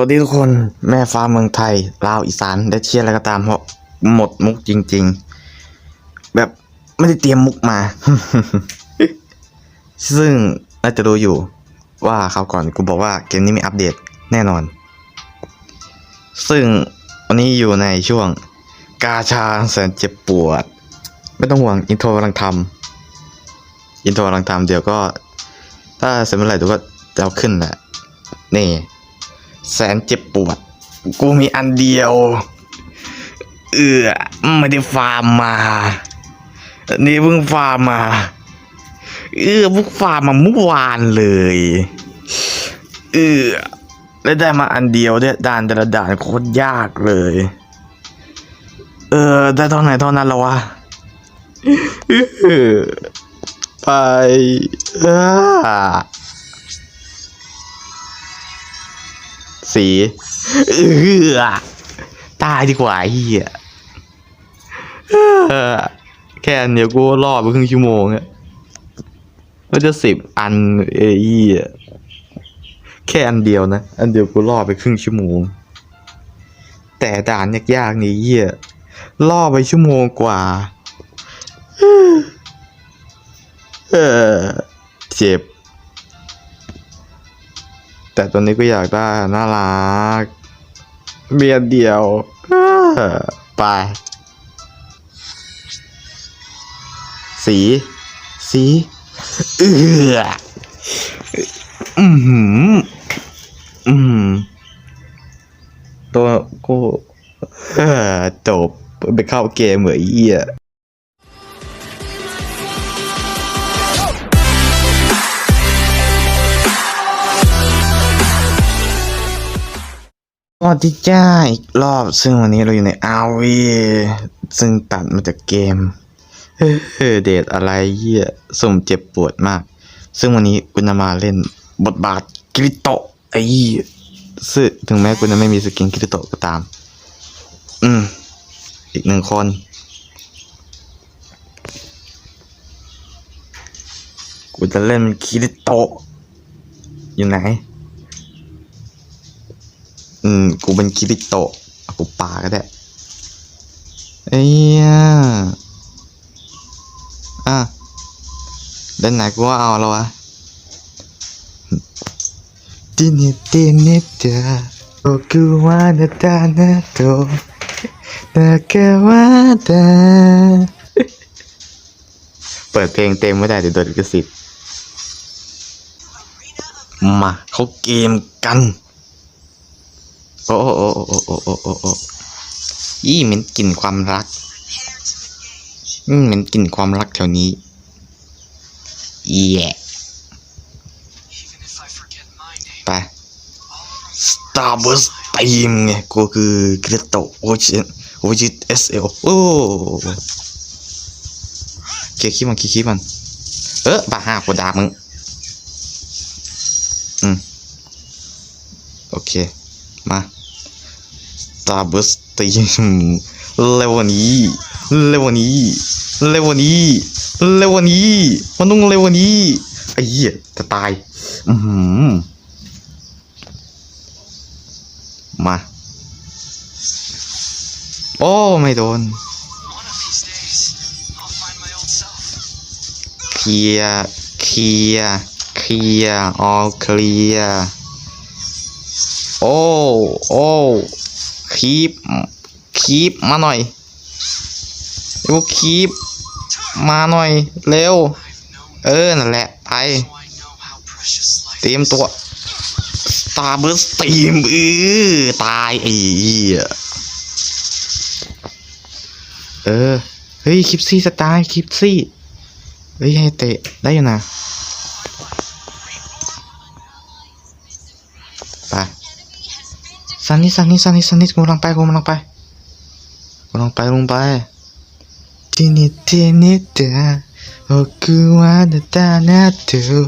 สวัสดีทุกคนแม่ฟ้าเมืองไทยลาวอีสานได้เชียร์อะไรก็ตามเพราะหมดมุกจริง ๆ แบบไม่ได้เตรียมมุกมา ซึ่งน่าจะรู้อยู่ว่าเขาก่อนกูบอกว่าเกมนี้มีอัปเดตแน่นอน ซึ่งวันนี้อยู่ในช่วงกาชาแสนเจ็บปวด ไม่ต้องห่วงอินโทรกำลังทำอินโทรกำลังทำเดี๋ยวก็ ถ้าเสร็จเมื่อไหร่เดี๋ยวก็จะเอาขึ้นแหละนี่ แสนเจ็บปวด กูมีอันเดียว เอือไม่ได้ฟาร์มมา นี่เพิ่งฟาร์มมา เออพิ่งฟาร์มมาเมื่อวานเลย เออแล้วได้มาอันเดียวเนี่ยด่านแต่ละด่านโคตรยากเลย เออ ได้เท่าไหนเท่านั้นแล้ววะไปเออ สีเออตายดีกว่าเฮียแค่อันเดียวกูรอดไปครึ่งชั่วโมงอะมันจะสิบอันเอ้ยเหี้ยแค่อันเดียวนะ อันเดียวกูรอดไปครึ่งชั่วโมง แต่ด่านยากๆนี่เหี้ยล่อไปชั่วโมงกว่า เออเจ็บ แต่ตอนนี้ก็อยากได้น่ารักเมียเดียวไปสี สีเอืออือหืออืมตัวกูจบไปเข้าเกมเหมือนไอ้เหี้ย สวัสดีจ้าอีกรอบซึ่งวันนี้เราอยู่ในอาวีซึ่งตัดมาจากเกมเฮ้อเดทอะไรเหี้ยสุ่มเจ็บปวดมาก ซึ่งวันนี้กุณมาเล่นบทบาทกิริโตะไอ้ซึ่งถึงแม้กูจะไม่มีสกินกิริโตะก็ตาม อืม อีกหนึ่งคน กูจะเล่นเป็นคิริโตะอยู่ไหน อืม กูเป็นคิริโตะกูปาก็ได้เอ้ยอะเล่นไหนกูว่าเอาแล้ววะทีนิทีนิเดาโอกูวานาตานาโตนากาวาตาเปิดเพลงเต็มไม่ได้เดี๋ยวโดนลิขสิทธิ์มาเขาเกมกัน โอ้โอ้โอ้โอ้โอ้โอ้โอ้โอ้ยี่เหม็นกลิ่นความรักอืมเหม็นกลิ่นความรักแถวนี้แย่ไป Starburst ตีมไงกูคือคริสโตโอชิโอชิเอสเอลโอ้เคลียร์คลิปมันเคลียร์คลิปมัน เออบ้าห้ากูด่ามึง อืม โอเค มา Starburst ตีมเร็วกว่านี้เร็วกว่านี้เร็วกว่านี้เร็วกว่านี้มันต้องเร็วกว่านี้ไอ้เหี้ยจะตาย อือหือมา โอ้ไม่โดนเคลียเคลียเคลียออเคลียโอ้ โอ้ คีบคีบมาหน่อยเร็วคีบมาหน่อยเร็ว เออ นั่นแหละ ไป เตรียมตัว Starburst ตีมเออตายไอ้เหี้ยเออ เฮ้ย คลิปซี่สไตล์คลิปซี่ เฮ้ย ให้เตะได้อยู่นะ ซันนี่ซันนี่ซันนี่ซันนี่กูกำลังไปกูกำลังไปกูกำลังไปลงไปทีนิดทีนิดเดาโอกูว่าเดตานาตู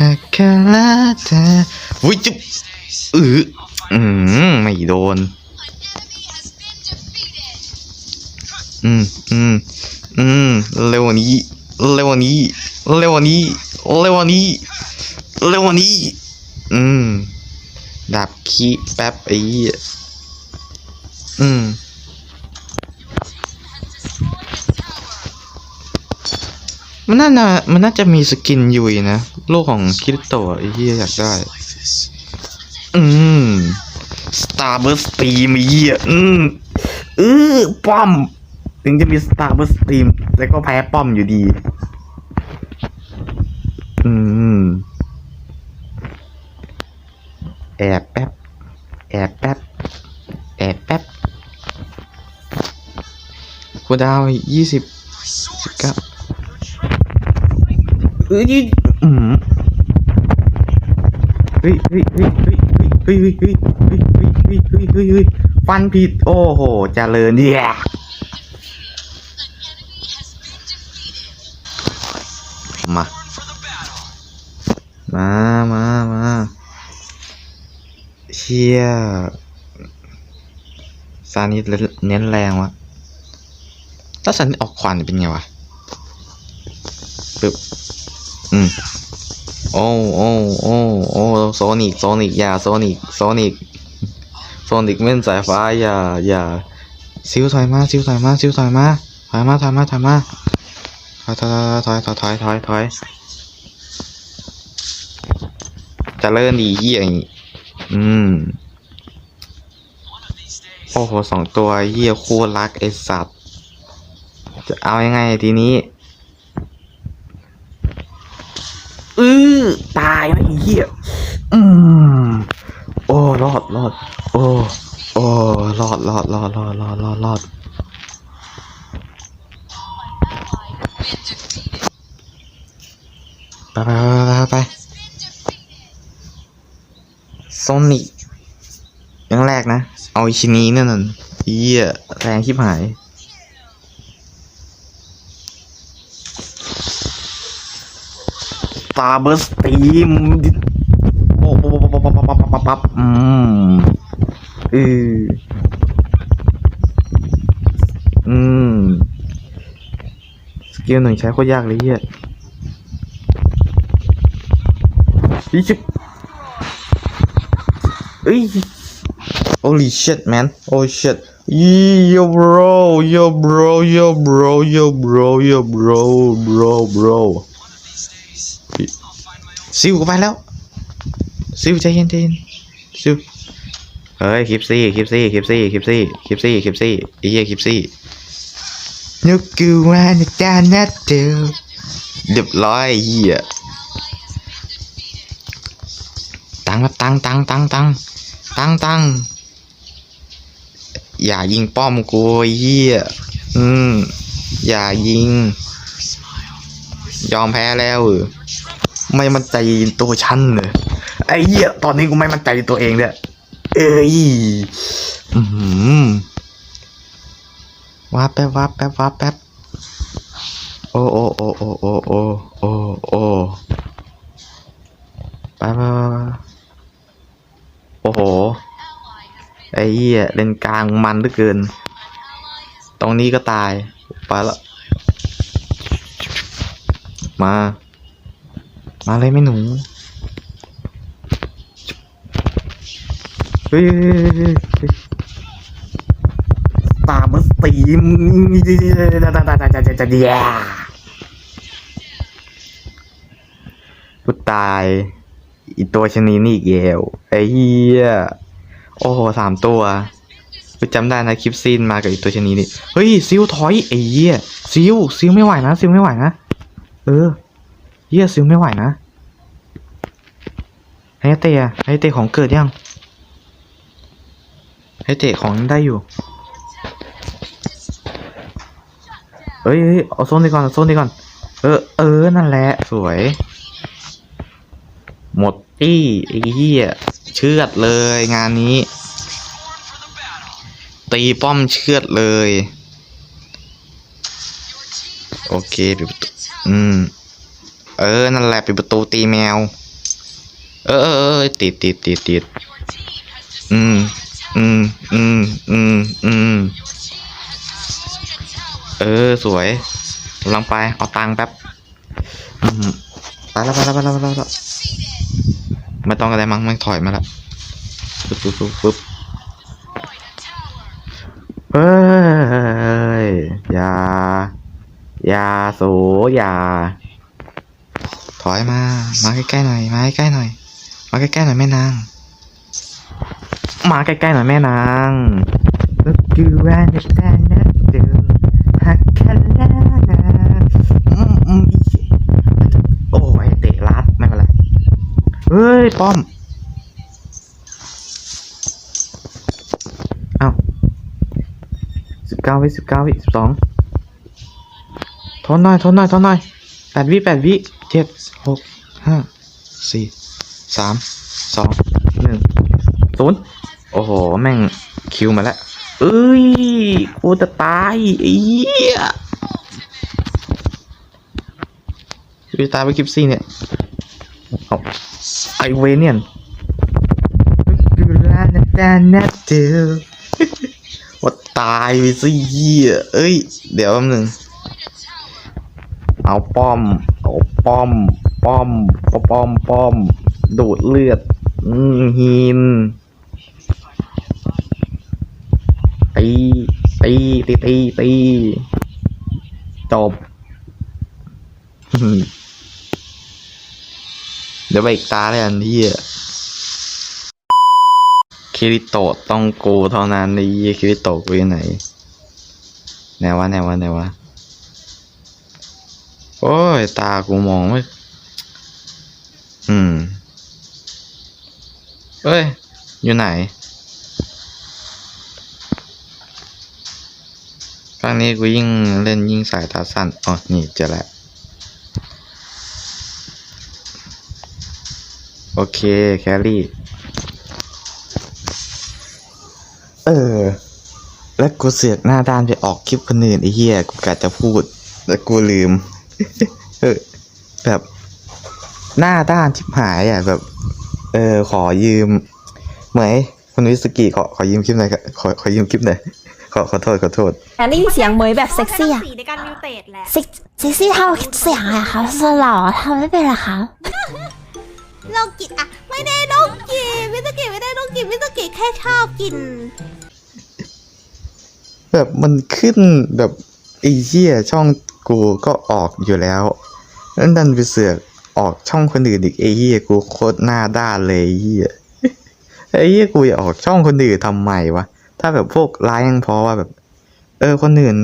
ฮักคาลาตาวุ้ยจุ๊บเอออืมไม่โดนอืมอืมอืมเร็วนี้เร็วนี้เร็วนี้เร็วนี้เร็วนี้อืม ดาบขี้แป๊บไอ้อืมมันน่าจะมันน่าจะมีสกินยุยนะ โลกของคริสโตะไอ้เหี้ยอยากได้ อืม Starburst Stream ไอ้เหี้ยอืมเออป้อม ถึงจะมี Starburst Stream แต่ก็แพ้ป้อมอยู่ดี อืม แอบแป๊บ แอบแป๊บ แอบแป๊บคูดาวยี่สิบสิบเก้าเอ้ยอืมเฮ้ยเฮ้ยเฮ้ยเฮ้ยเฮ้ยเฮ้ยเฮ้ยเฮ้ยเฮ้ยเฮ้ยเฮ้ยเฮ้ยฟันผิด โอ้โหเจริญเนี่ยมา มา มา มา ชี่ยซานิสเน้นแรงวะถ้าซานิสออกควันเป็นไงวะปึ๊บอืมโอ้โอ้โอ้โอ้โซนิกโซนิกอย่าโซนิกโซนิกโซนิกเม่นสายฟ้าอย่าอย่าซิวถอยมาซิวถอยมาซิวถอยมาถอยมาถอยมาถอยมาถอยถอยถอยถอยถอยถอยถอยจะเลิ่นดีเหี้ยอย่างงี้ อืม โอ้โหสองตัวเหี้ยคู่รักไอสัตว์ จะเอายังไงทีนี้ อือตายนะไอ้เหี้ย อืม โอ้รอดรอด โอ้ โอ้รอดรอดรอดรอดรอดรอดรอดไปไปไปไปไปโซนิกอย่างแรกนะ เอาอิชินีนั่นน่ะเหี้ยแรงชิบหาย ตาเบอร์สตีมโอ้ปั๊บปั๊บปั๊บปั๊บปั๊บปั๊บปั๊บอืมเอออืมสกิลหนึ่งใช้โคตรยากเลยเฮียอีชิบเอ้ย holy shit man oh shit yo bro yo bro yo bro yo bro yo bro bro bro ซิวกูไปแล้วซิวใจเย็นใจเย็นซิวเฮ้ยคลิปซี่คลิปซี่คลิปซี่คลิปซี่คลิปซี่คลิปซี่ไอ้เหี้ยคลิปซี่นึกกูว่านึกจานนัดเดียวเรียบร้อยไอ้เหี้ยตังครับตังตังตังตังตังตัง อย่ายิงป้อมกูเหี้ยอืม อย่ายิง ยอมแพ้แล้วเออไม่มั่นใจตัวฉันเลยไอ้เหี้ยตอนนี้กูไม่มั่นใจตัวเองเนี่ยเอ้ยอือหือว้าแป๊บว้าแป๊บว้าแป๊บโอ้โอ้โอ้โอ้โอ้โอ้โอ้โอ้ไปไปไปไปโอ้โห ไอ้เหี้ยเล่นกลางมันเหลือเกิน ตรงนี้ก็ตายไปละมา มาเลยไม่หนูเฮ้ยตาบัสตีมกูตายอีตัวชนิดนี่อีกแล้วไอ้เหี้ย โอ้โหสามตัวกูจำได้นะคลิปซีนมากับอีตัวชนิดนี่เฮ้ยซิวถอยไอ้เหี้ยซิวซิวไม่ไหวนะซิวไม่ไหวนะเออเหี้ยซิวไม่ไหวนะให้เตะอะให้เตะของเกิดยังให้เตะของได้อยู่เฮ้ยเฮ้ยเอาโซนนี้ก่อนเอาโซนนี้ก่อน เออ เออ นั่นแหละ สวย หมดตี้ไอ้เหี้ย เชือดเลยงานนี้ ตีป้อมเชือดเลย โอเคปิดประตูอืม เออ นั่นแหละปิดประตูตีแมว เออเออเออติดติดติดติดอืมอืมอืมอืมอืมเออ สวยกำลังไป เอาตังค์แป๊บไปแล้วไปแล้วไปแล้วไปแล้ว ไม่ต้องอะไรมั้งมันถอยมาแล้วปึ๊บปึ๊บปึ๊บปึ๊บเฮ้ยอย่าอย่าโสอย่า ถอยมา มาใกล้ๆหน่อย มาใกล้ๆหน่อย มาใกล้ๆหน่อยแม่นาง มาใกล้ๆหน่อยแม่นาง Look you and the stand up to ฮักกันแล้วนะอืมอืมอีโอ้ยเตะลัดไม่เป็นไร เฮ้ยป้อม เอ้าสิบเก้าวิสิบเก้าวิสิบสองทนหน่อยทนหน่อยทนหน่อยแปดวิแปดวิเจ็ดหกห้าสี่สามสองหนึ่งศูนย์โอ้โห แม่งคิวมาแล้ว เอ้ย กูจะตายไอ้เหี้ยกูจะตายไปคลิปซี่เนี่ยเอา ไอเวเนียนดูแลนะแต่นะเจอว่าตายไปสิเหี้ยเอ้ย เดี๋ยวแป๊บนึงเอาป้อม เอาป้อม ป้อมป้อมป้อมป้อม ดูดเลือดอืมหินตีตีตีตีตีจบ เดี๋ยวไปอีกตาเลยอันที่คิริโตะต้องกูเท่านั้นนี่คิริโตะกูอยู่ไหนไหนวะไหนวะไหนวะโอ้ย ตากูมองไม่ อืมเอ้ย อยู่ไหนครั้งนี้กูยิ่งเล่นยิ่งสายตาสั้น อ๋อ นี่เจอแล้ว โอเค แครี่ เออ แล้วกูเสือกหน้าด้านไปออกคลิปคนอื่นไอ้เหี้ย กูกะจะพูด แล้วกูลืม เออ แบบหน้าด้านชิบหายอะแบบ เออ ขอยืม เหมยคุณวิสกิขอขอยืมคลิปหน่อยครับขอขอยืมคลิปหน่อยขอขอโทษขอโทษอยากได้ยินเสียงเหมยแบบเซ็กซี่อะสีในการมิวเตดแหละ เซ็กเซ็กซี่เท่าเสียงอะคะสลอทำไม่เป็นเหรอคะ โรคจิตอะไม่ได้โรคจิตมิสกิไม่ได้โรคจิตมิสกิแค่ชอบกิน แบบมันขึ้นแบบไอ้เหี้ยช่องกูก็ออกอยู่แล้วแล้วดันไปเสือกออกช่องคนอื่นอีกไอ้เหี้ยกูโคตรหน้าด้านเลยไอ้เหี้ยไอ้เหี้ยกูอยากออกช่องคนอื่นทำไมวะถ้าแบบพวกไลฟ์ยังพอว่าแบบ เออคนอื่น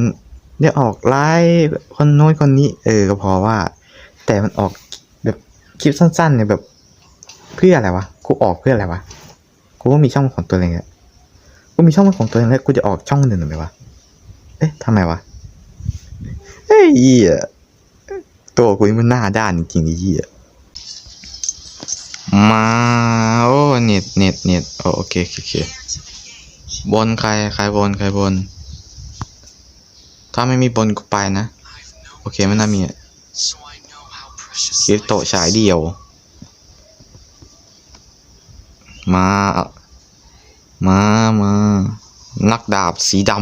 เนี่ยออกไลฟ์คนโน้นคนนี้ เออก็พอว่า แต่มันออกแบบคลิปสั้นๆเนี่ยแบบ เพื่ออะไรวะ กูออกเพื่ออะไรวะ กูก็มีช่องของตัวเองอะกูมีช่องของตัวเองแล้วกูจะออกช่องอื่นทำไมวะ เอ๊ะทำไมวะ เฮ้ยเยตัวกูมันหน้าด้านจริงๆไอ้เหี้ยมา โอ้เน็ตเน็ตเน็ตโอโอเคโอเคโอเคบนใครใครบนใครบน ถ้าไม่มีบนกูไปนะ โอเคไม่น่ามีคริปโตฉายเดียว มามามานักดาบสีด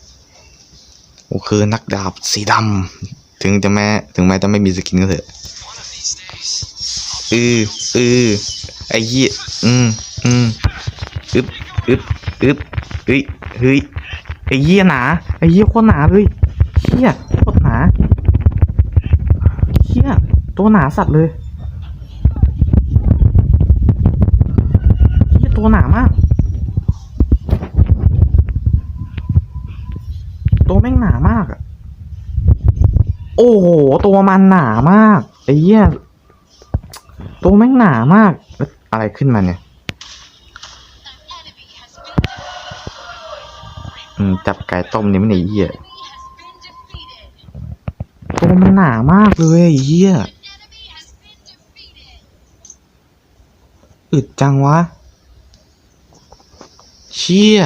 ำโอคือนักดาบสีดำถึงจะแม้ถึงแม้จะไม่มีสกินก็เถอะอืออือไอ้เหี้ยอืมอืมอึบอึบอึบเฮ้ยเฮ้ยไอ้เหี้ยหนาไอ้เหี้ยโคตรหนาเลยเหี้ยโคตรหนาเหี้ยตัวหนาสัตว์เลยเหี้ย ตัวหนามาก ตัวแม่งหนามากอะโอ้โห ตัวมันหนามากไอ้เหี้ยตัวแม่งหนามาก อะไรขึ้นมาเนี่ยอืมจับไก่ต้มนี่ไม่ไหนเหี้ยตัวมันหนามากเลยไอ้เหี้ยอึดจังวะ เชี่ย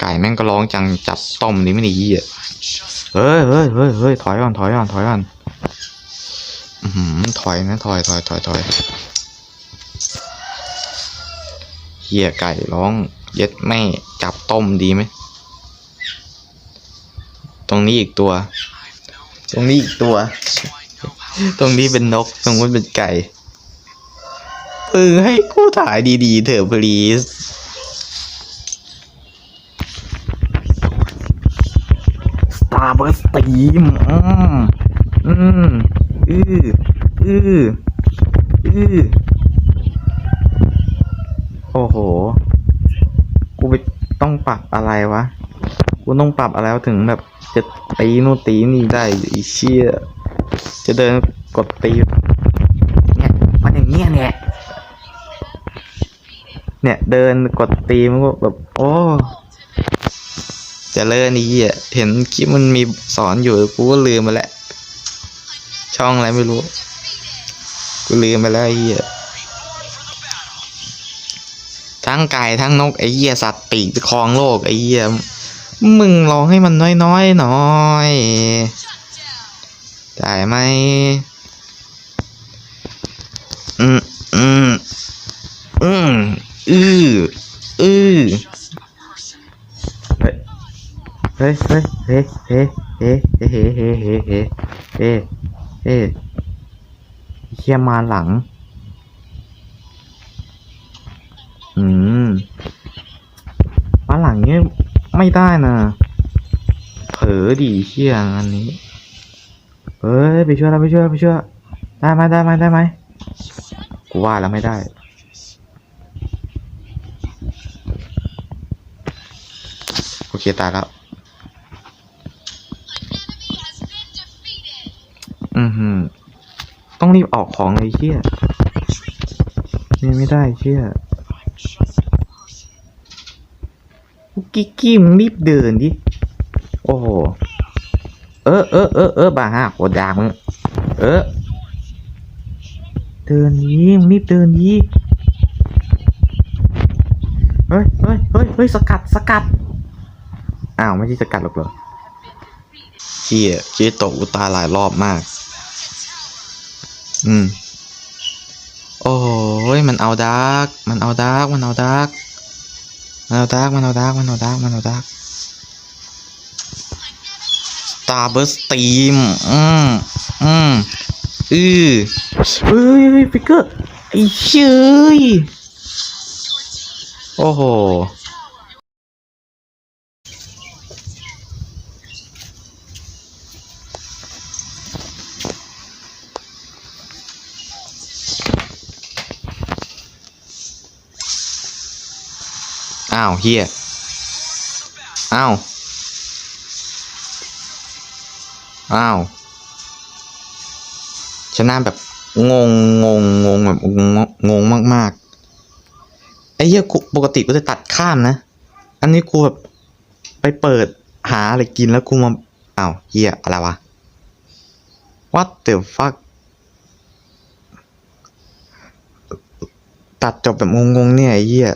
ไก่แม่งก็ร้องจังจับต้มนี่ไม่ได้ยี่อะเฮ้ยเฮ้ยเฮ้ยเฮ้ยถอยก่อนถอยก่อนถอยก่อนอือหือถอยนะถอยถอยถอยถอยเฮียไก่ร้องเย็ดแม่จับต้มดีไหมตรงนี้อีกตัว ตรงนี้อีกตัว ตรงนี้เป็นนก ตรงนู้นเป็นไก่เอ มึงให้กูถ่ายดีๆเถอะ please Starburst Steam อืมอืมอืออืออือโอ้โห กูไปต้องปรับอะไรวะ กูต้องปรับอะไรถึงแบบจะตีนู่นตีนี่ได้ไอีเชี่ยจะเดินกดตีเนี่ยมันอย่างเงี้ยเนี่ย เนี่ย เดินกดตีมันก็แบบ โอ้จะเลิศนี่อะเห็นคลิปมันมีสอนอยู่กูก็ลืมไปแล้วช่องอะไรไม่รู้ กูลืมไปแล้วไอ้เหี้ยทั้งไก่ทั้งนกไอ้เหี้ยสัตว์ปีกครองโลกไอ้เหี้ยมึงลองให้มันน้อยๆหน่อยได้ไหมอืมอืม อืออือเฮ้ยเฮ้ยเฮ้ยเฮ้ยเฮ้ยเฮ้ยเฮ้ยเฮ้ยเฮ้ยเฮ้ยเฮ้ยเฮ้ยเฮียมาหลัง อืม มาหลังเนี้ยไม่ได้นะ เผลอดีเชี่ยอันนี้ เฮ้ยไปช่วยแล้วไปช่วยไปช่วยได้ไหมได้ไหมได้ไหมกูว่าแล้วไม่ได้ โอเคตายแล้ว อือหือ ต้องรีบออกของเลยเชี่ยนี่ไม่ได้เชี่ยกิ๊กกี้มึงรีบเดินดิ โอ้โห เออเออเออเออบาฮะโคตรดากมึง เออ เดินดีมึงรีบเดินดีเฮ้ยเฮ้ยเฮ้ยเฮ้ยสกัดสกัด อ้าว ไม่ใช่สกัดหรอกเหรอเชี่ยเจ๊ตกอุตาหลายรอบมาก อืม โอ้ยมันเอาดาร์กมันเอาดาร์กมันเอาดาร์กมันเอาดาร์กมันเอาดาร์กมันเอาดาร์กมันเอาดาร์ก Starburst Steam อืม อืม อือเฮ้ยเฮ้ยฟิกเกอร์ไอ้เชยโอ้โห อ้าวเฮียอ้าวอ้าวชนะแบบงงงงงงแบบงงงงมากๆไอ้เหี้ยกูปกติกูจะตัดข้ามนะ อันนี้กูแบบไปเปิดหาอะไรกินแล้วกูมาอ้าวเหี้ยอะไรวะ what the fuck ตัดจบแบบงงๆเนี่ยไอ้เหี้ย